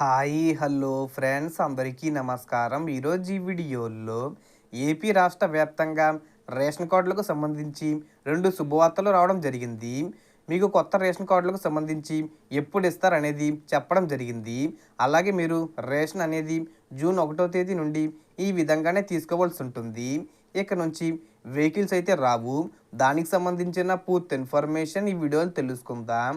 Hi hello friends. అందరికీ నమస్కారం. ఈరోజు ఈ వీడియోలో ఏపీ రాష్ట్ర వ్యాప్తంగా రేషన్ కార్డులకు సంబంధించి రెండు శుభవార్తలు రావడం జరిగింది. మీకు కొత్త రేషన్ కార్డులకు సంబంధించి ఎప్పుడు ఇస్తారనేది చెప్పడం జరిగింది. అలాగే మీరు రేషన్ అనేది జూన్ ఒకటో తేదీ నుండి ఈ విధంగానే తీసుకోవాల్సి ఉంటుంది. ఇక నుంచి వెహికల్స్ అయితే రావు. దానికి సంబంధించిన పూర్తి ఇన్ఫర్మేషన్ ఈ వీడియోలు తెలుసుకుందాం.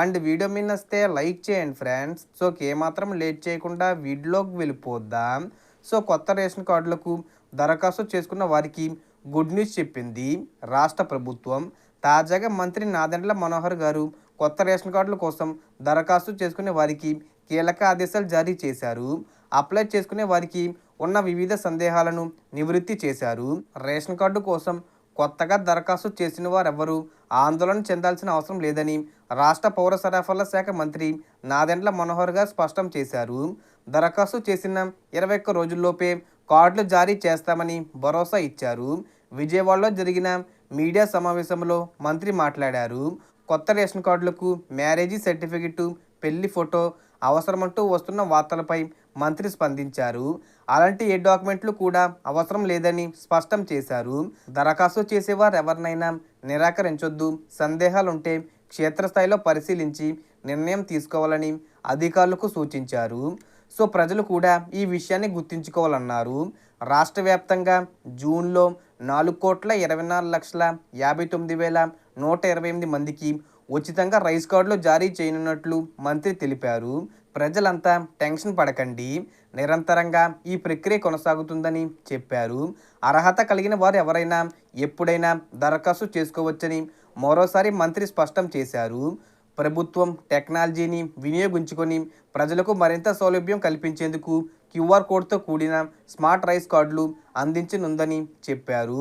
అండ్ వీడియో మీద వస్తే లైక్ చేయండి ఫ్రెండ్స్. సో ఏమాత్రం లేట్ చేయకుండా వీడియోలోకి వెళ్ళిపోద్దాం సో కొత్త రేషన్ కార్డులకు దరఖాస్తు చేసుకున్న వారికి గుడ్ న్యూస్ చెప్పింది రాష్ట్ర ప్రభుత్వం. తాజాగా మంత్రి నాదెండ్ల మనోహర్ గారు కొత్త రేషన్ కార్డుల కోసం దరఖాస్తు చేసుకునే వారికి కీలక ఆదేశాలు జారీ చేశారు. అప్లై చేసుకునే వారికి ఉన్న వివిధ సందేహాలను నివృత్తి చేశారు. రేషన్ కార్డు కోసం కొత్తగా దరఖాస్తు చేసిన వారెవ్వరూ? ఆందోళన చెందాల్సిన అవసరం లేదని రాష్ట్ర పౌర సరఫరాల శాఖ మంత్రి నాదెండ్ల మనోహర్ గారు స్పష్టం చేశారు. దరఖాస్తు చేసిన ఇరవై ఒక్క రోజుల్లోపే కార్డులు జారీ చేస్తామని భరోసా ఇచ్చారు. విజయవాడలో జరిగిన మీడియా సమావేశంలో మంత్రి మాట్లాడారు. కొత్త రేషన్ కార్డులకు మ్యారేజీ సర్టిఫికెట్ పెళ్ళి ఫోటో అవసరమంటూ వస్తున్న వార్తలపై మంత్రి స్పందించారు. అలాంటి ఏ డాక్యుమెంట్లు కూడా అవసరం లేదని స్పష్టం చేశారు. దరఖాస్తు చేసేవారు ఎవరినైనా నిరాకరించొద్దు. సందేహాలుంటే క్షేత్రస్థాయిలో పరిశీలించి నిర్ణయం తీసుకోవాలని అధికారులకు సూచించారు. సో ప్రజలు కూడా ఈ విషయాన్ని గుర్తుంచుకోవాలన్నారు. రాష్ట్ర వ్యాప్తంగా జూన్లో నాలుగు కోట్ల ఇరవై నాలుగు లక్షల యాభై తొమ్మిది వేల నూట ఇరవై ఎనిమిది మందికి ఉచితంగా రైస్ కార్డులు జారీ చేయనున్నట్లు మంత్రి తెలిపారు. ప్రజలంతా టెన్షన్ పడకండి. నిరంతరంగా ఈ ప్రక్రియ కొనసాగుతుందని చెప్పారు. అర్హత కలిగిన వారు ఎవరైనా ఎప్పుడైనా దరఖాస్తు చేసుకోవచ్చని మరోసారి మంత్రి స్పష్టం చేశారు. ప్రభుత్వం టెక్నాలజీని వినియోగించుకొని ప్రజలకు మరింత సౌలభ్యం కల్పించేందుకు క్యూఆర్ కోడ్తో కూడిన స్మార్ట్ రైస్ కార్డులు అందించనుందని చెప్పారు.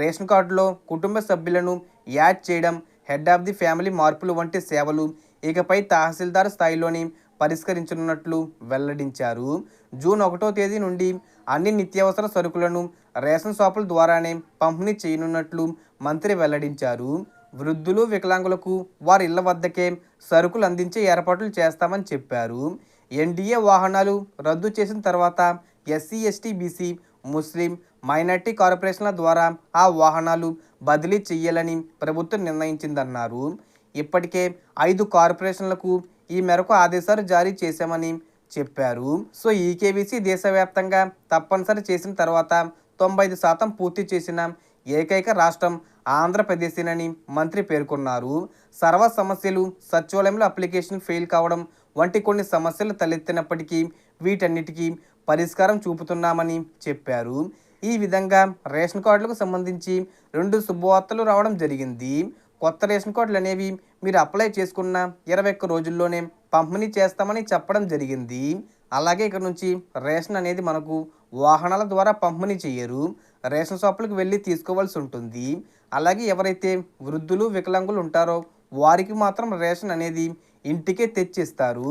రేషన్ కార్డులో కుటుంబ సభ్యులను యాడ్ చేయడం హెడ్ ఆఫ్ ది ఫ్యామిలీ మార్పులు వంటి సేవలు ఇకపై తహసీల్దార్ స్థాయిలోని పరిష్కరించనున్నట్లు వెల్లడించారు. జూన్ ఒకటో తేదీ నుండి అన్ని నిత్యావసర సరుకులను రేషన్ షాపుల ద్వారానే పంపిణీ చేయనున్నట్లు మంత్రి వెల్లడించారు. వృద్ధులు వికలాంగులకు వారి ఇళ్ళ వద్దకే సరుకులు అందించే ఏర్పాట్లు చేస్తామని చెప్పారు. ఎన్డీఏ వాహనాలు రద్దు చేసిన తర్వాత SC ST BC Muslim minority కార్పొరేషన్ల ద్వారా ఆ వాహనాలు బదిలీ చేయాలని ప్రభుత్వం నిర్ణయించిందన్నారు. ఇప్పటికే ఐదు కార్పొరేషన్లకు ఈ మేరకు ఆదేశాలు జారీ చేశామని చెప్పారు. సో ఈకేబీసీ దేశవ్యాప్తంగా తప్పనిసరి చేసిన తర్వాత తొంభై ఐదు శాతం పూర్తి చేసిన ఏకైక రాష్ట్రం ఆంధ్రప్రదేశేనని మంత్రి పేర్కొన్నారు. సర్వ సమస్యలు సచివాలయంలో అప్లికేషన్ ఫెయిల్ కావడం వంటి కొన్ని సమస్యలు తలెత్తినప్పటికీ వీటన్నిటికీ పరిష్కారం చూపుతున్నామని చెప్పారు. ఈ విధంగా రేషన్ కార్డులకు సంబంధించి రెండు శుభవార్తలు రావడం జరిగింది. కొత్త రేషన్ కార్డులు అనేవి మీరు అప్లై చేసుకున్న ఇరవై ఒక్క రోజుల్లోనే పంపిణీ చేస్తామని చెప్పడం జరిగింది. అలాగే ఇక్కడ నుంచి రేషన్ అనేది మనకు వాహనాల ద్వారా పంపిణీ చేయరు. రేషన్ షాపులకు వెళ్ళి తీసుకోవాల్సి ఉంటుంది. అలాగే ఎవరైతే వృద్ధులు వికలాంగులు ఉంటారో వారికి మాత్రం రేషన్ అనేది ఇంటికే తెచ్చిస్తారు.